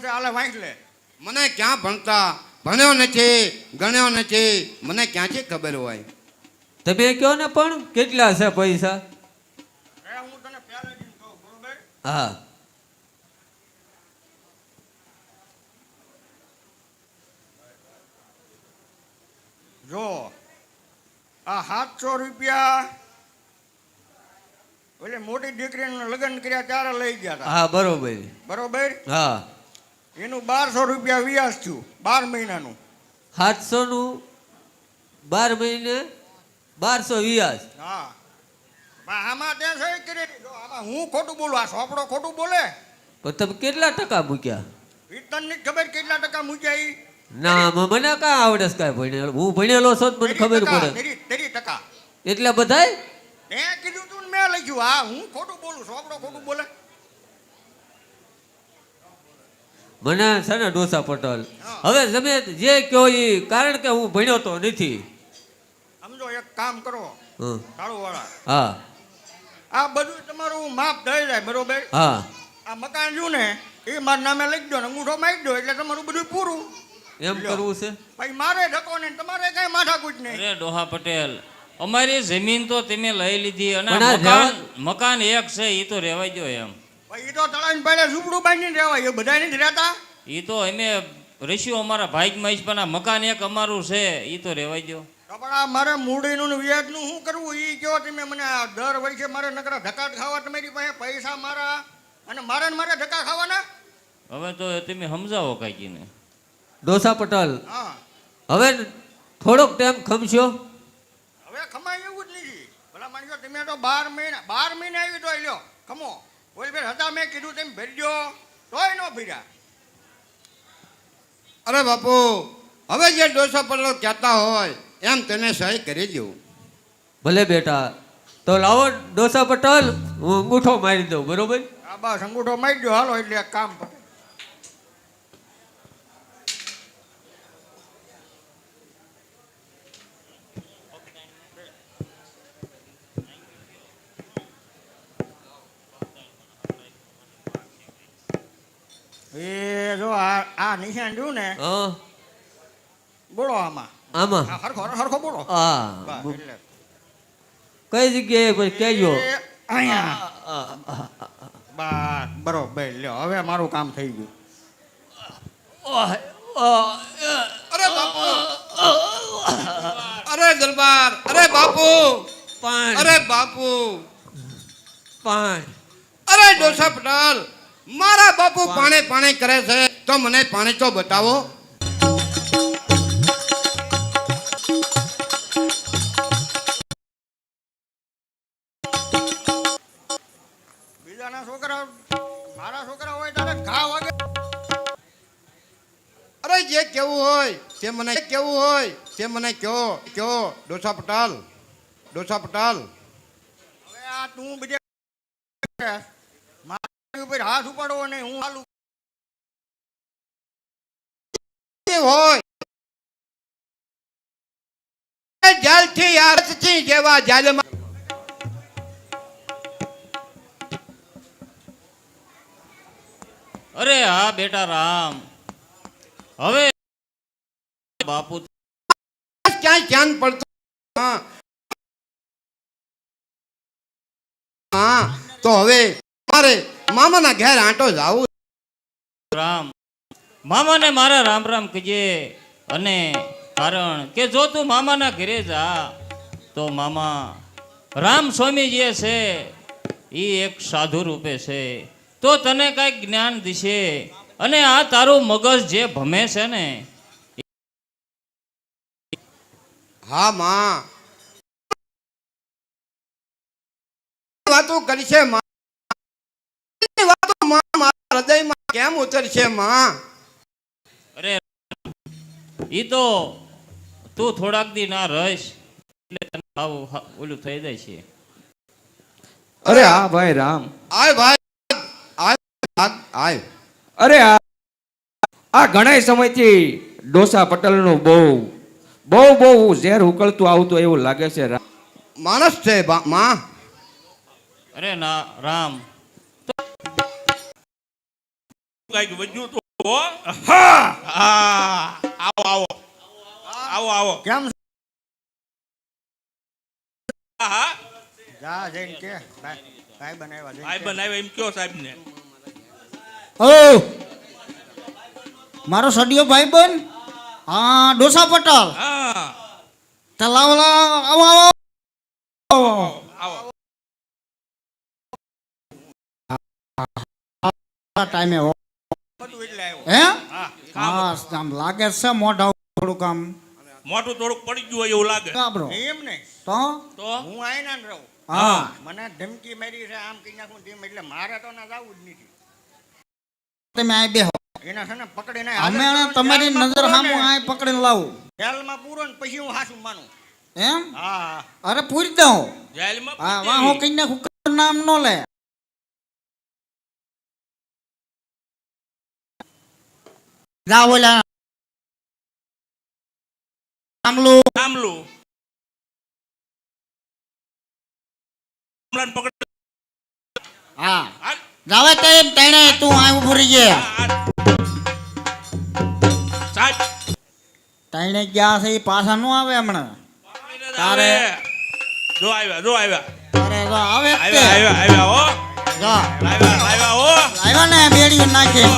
ક્યાં આલે વાંચ લે. મને ક્યાં ભણતા? ભણ્યો નથી ગણ્યો નથી. મને ક્યાંથી ખબર હોય? તમે કહો ને પણ કેટલા છે પૈસા? હું તને જ કહું બરોબર? હા. જો આ સાતસો રૂપિયા એટલે મોટી દીકરીનું લગ્ન કર્યા ત્યારે લઈ ગયા હા બરોબર. બરોબર? હા. એનું બારસો રૂપિયા વ્યાજ થયું બાર મહિનાનું. સાતસો નું બાર મહિને બારસો વ્યાજ. હા. આમાં તે સહી કરી આમાં હું ખોટું બોલું આ સોપડો ખોટું બોલે? પણ તમે કેટલા ટકા મૂક્યા? તને ખબર કેટલા ટકા મૂક્યા ઈ? ના મને કાં આવડે કાંઈ ભણેલો. હું ભણેલો છો મને ખબર પડે. તેરી ટકા. એટલે બધાય? મેં કીધું તું મેં લખ્યું હા હું ખોટું બોલું સોપડો ખોટું બોલે. મને છે ને ડોસા પટેલ. હવે તમે જે કહો એ કારણ કે હું ભણ્યો તો નથી. સમજો એક કામ કરો. કાળુ વાળા હા. આ બધું તમારું માપ થઈ જાય બરોબર? હા. આ મકાન જો ને એ મારા નામે લખી દો ને અંગૂઠો મારી દો એટલે તમારું બધું પૂરું. એમ. કરવું છે? ભાઈ મારે ઢકો નહીં તમારે કઈ માથાકૂટ નહીં. અરે ડોહા પટેલ અમારી જમીન તો તમે લઈ લીધી અને મકાન મકાન એક છે એ તો રહેવાય દો એમ. એ તો તળાવીને પડે ઝૂંપડું બાંધીને રહેવાય. એ બધા નથી રહેતા? એ તો અમે રસ્યું અમારા ભાગમાં જ પણ આ મકાન એક અમારું છે એ તો રહેવાય દો પણ આ મારે મૂડીનું ને વ્યાજનું શું કરવું? એ કહો તમે મને આ દર વર્ષે મારે નકરા ધક્કા ખાવા તમારી પાસે પૈસા મારા અને મારે મારે ધક્કા ખાવાના? હવે તો તમે સમજાવો કાંઈકીને ડોસા પટેલ હા. હવે થોડોક ટાઈમ ખમશો? હવે ખમાય એવું જ નથી. ભલા માણસો તમે તો બાર મહિના બાર મહિના આવી તો લ્યો ખમો. ઓલી ફેર હતા? મેં કીધું તેમ ભેરજો તોય ન ભર્યા અરે બાપુ હવે જે ડોસો પટેલ કહેતા હોય એમ તેને સહી કરી દઉં. ભલે બેટા તો લાવો ડોસા પટેલ હું અંગૂઠો મારી દઉં બરોબર? આ બસ અંગૂઠો મારી દો હાલો એટલે કામ પતે એ જો આ આ નિશાન રહ્યું ને હા. બોલો આમાં. આમાં? હરખો હરખો બોલો. હા. કઈ જગ્યાએ કોઈ કહેજો? અહીંયા. બસ બરોબર લ્યો હવે મારું કામ થઈ ગયું. અરે બાપુ. અરે દરબાર અરે બાપુ. પાણી. અરે બાપુ. પાણી. અરે ડોસા પટેલ. મારા બાપુ પાણી પાણી કરે છે તો મને પાણી તો બતાવો? બીજાના છોકરા મારા છોકરા હોય તારે ઘા વાગે. અરે જે કેવું હોય તે મને કેવું હોય તે મને કયો કયો ડોસા પટાલ ડોસા પટાલ. હવે આ તું બીજે ઉપર હાથ ઉપાડવો નહીં હું હાલું. જે હોય. એ જેલથી યારથી જેવા જેલમાં. અરે હા બેટા રામ. હવે બાપુ ક્યાંય ધ્યાન પડતું? હા. હા તો હવે મારે મામાના ઘેર આંટો જાવું રામ. મામાને મારા રામ રામ કહીએ અને કારણ કે જો તું મામાના ઘરે જા તો મામા રામ સ્વામી જે છે એ એક સાધુ રૂપે છે. તો તને કાંઈક જ્ઞાન દિશે અને આ તારું મગજ જે ભમે છે ને હા માં. વાતો કરી મારા હૃદયમાં કેમ ઉતરશે માં? અરે એ તો તું થોડાક દી ના રહીશ એટલે તને ભાવ ઓલું થઈ જાય છે. અરે હા ભાઈ રામ. આય ભાઈ આય આય, અરે આ આ ઘણા સમયથી ડોસા પટેલનું બહુ બહુ બહુ ઝેર ઉકળતું આવતું એવું લાગે છે રામ. માણસ છે માં. અરે ના રામ. કાંઈક વધ્યું તો આવો આવો. આવો આવો. કેમ હા હા. જા જઈને કે. ભાઈ ભાઈ બનાવ્યા જઈને ભાઈ એમ કયો સાહેબ ને ઓ મારો સડિયો ભાઈ બન? હા ડોસા પટલ. હા. ચાલ આવો આવો આવો. ટાઈમે હો? હા આમ લાગે છે મોઢા થોડુંક આમ. મોટું થોડુંક પડી ગયું હોય એવું લાગે. કાબરો. એમ નહીં તો? તો? હું આયના ને રહું. હા. મને ધમકી મારી છે આમ કહી નાખું તેમ એટલે મારે તો ના જવું જ નથી. તમે આ બેહો. એના છે ને પકડીને અમે ને, તમારી નજર સામું આ પકડીને લાવું. જેલમાં પૂરો ને પછી હું હાસું માનું. એમ? હા હા. અરે પૂરી દઉં. જેલમાં હા વાહ હું કઈ નાખું નામ નો લે. ઓલા આમલું પકડ હા હાલ. જાવે તે તેણે તું આ ઉભું રહી ગયા. તેણે ગયા છે પાછા નો આવે હમણાં તારે. જો આવ્યા જો આવ્યા તારે જો આવે આવ્યા આવ્યા આવ્યા હો જો આવ્યા આવ્યા હો આવ્યા ને બેડી નાખી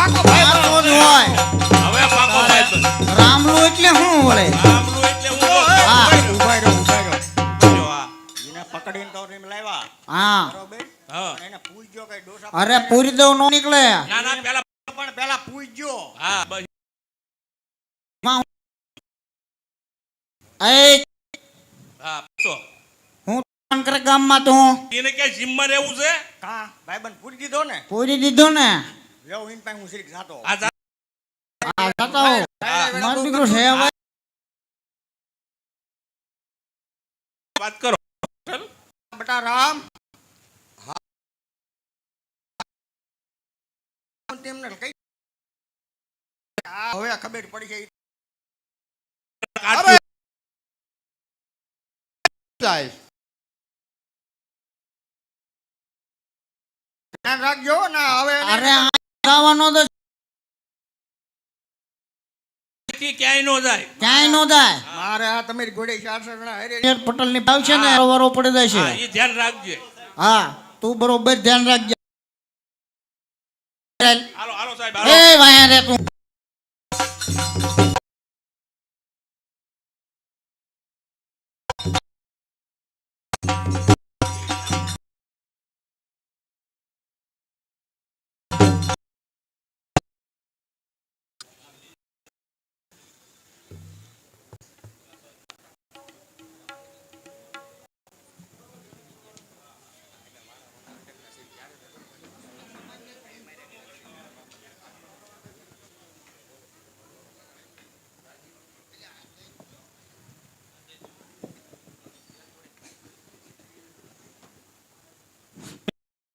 પાકો ભાઈ જ હોય. હવે પાકો તારે સાહેબ એટલે શું વળે? આમનું એટલે હું તો જો આ. એને પકડીને તો એમ લાવ્યા. હા. બરોબર? હા. એને પૂછજો કઈ ડોસા અરે પૂરી દઉં નો નીકળે. ના ના પેલા પણ પેલા પૂછજો હા બસ. એ હા પૂછો. હું ગામમાં તું એને ક્યાં જીમમાં રહેવું છે? હા ભાઈબંધ પૂરી દીધો ને? પૂરી દીધો ને? લેવ ઇન પાસે હું શીખ જાતો આ જા- આ જતો હોઉં. મારો દીકરો છે હવે વાત કરો બટા રામ હા તેમને કઈ આ હવે ખબર પડી ગઈ રાખજો ને હવે અરે આ તો ક્યાંય નો જાય. ક્યાંય નો જાય. મારે આ તમારી ઘોડે ચાર જણા હારે પટેલની ભાવ છે ને વરો પડી હા જશે એ ધ્યાન રાખજે. હા તું બરોબર ધ્યાન રાખજે. હાલો હાલો સાહેબ એ વાયા રે તું.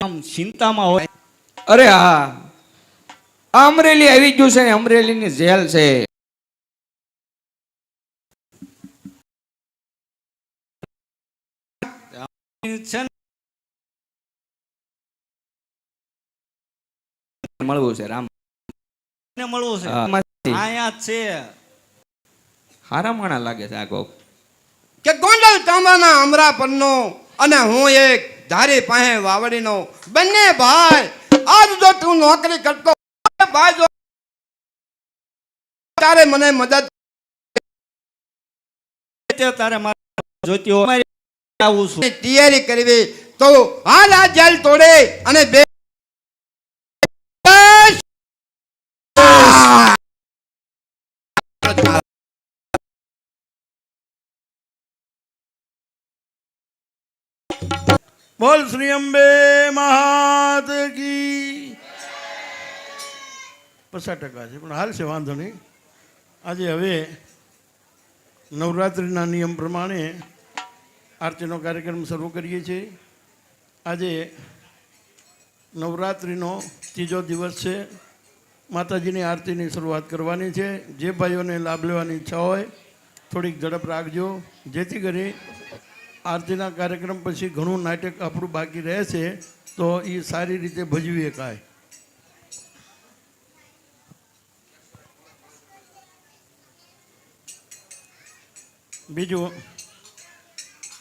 આમ ચિંતામાં હોય. અરે હા અમરેલી આવી ગયું છે ને અમરેલીની જેલ છે. મળવું છે રામ. ને મળવું છે. અહીંયા છે. હારા માણા લાગે છે આ કોક. કે ગોંડલ તાંબાના અમરા પરનો અને હું એક ધારી પાસે વાવડીનો બંને ભાઈ આજ જો તું નોકરી કરતો ભાઈ જો તારે મને મદદ તારે મારે જોઈતી હોય આવું છું. તૈયારી કરવી તો હાલ આ જેલ તોડે અને બે બોલ શ્રી અંબે મહાદ કી. પચાસ ટકા છે, પણ હાલ છે, વાંધો નહીં. આજે હવે નવરાત્રિના નિયમ પ્રમાણે આરતીનો કાર્યક્રમ શરૂ કરીએ છીએ. આજે નવરાત્રિનો ત્રીજો દિવસ છે. માતાજીની આરતીની શરૂઆત કરવાની છે. જે ભાઈઓને લાભ લેવાની ઈચ્છા હોય, થોડીક ઝડપ રાખજો. જેથી કરી આરતીના કાર્યક્રમ પછી ઘણું નાટક આપણું બાકી રહે છે, તો એ સારી રીતે ભજવી શકાય બીજું,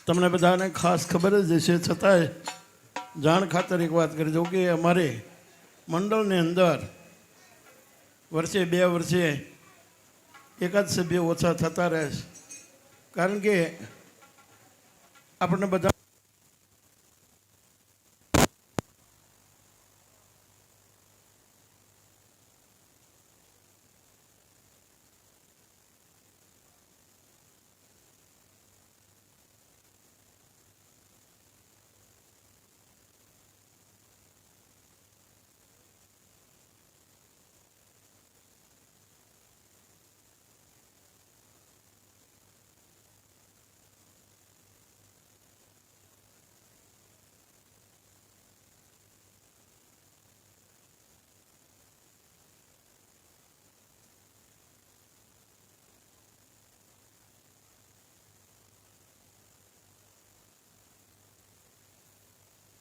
તમને બધાને ખાસ ખબર જ છે છતાંય જાણ ખાતર એક વાત કરી દઉં કે અમારે મંડળની અંદર વર્ષે બે વર્ષે એકાદ સભ્ય ઓછા થતા રહે છે. કારણ કે આપણને બધા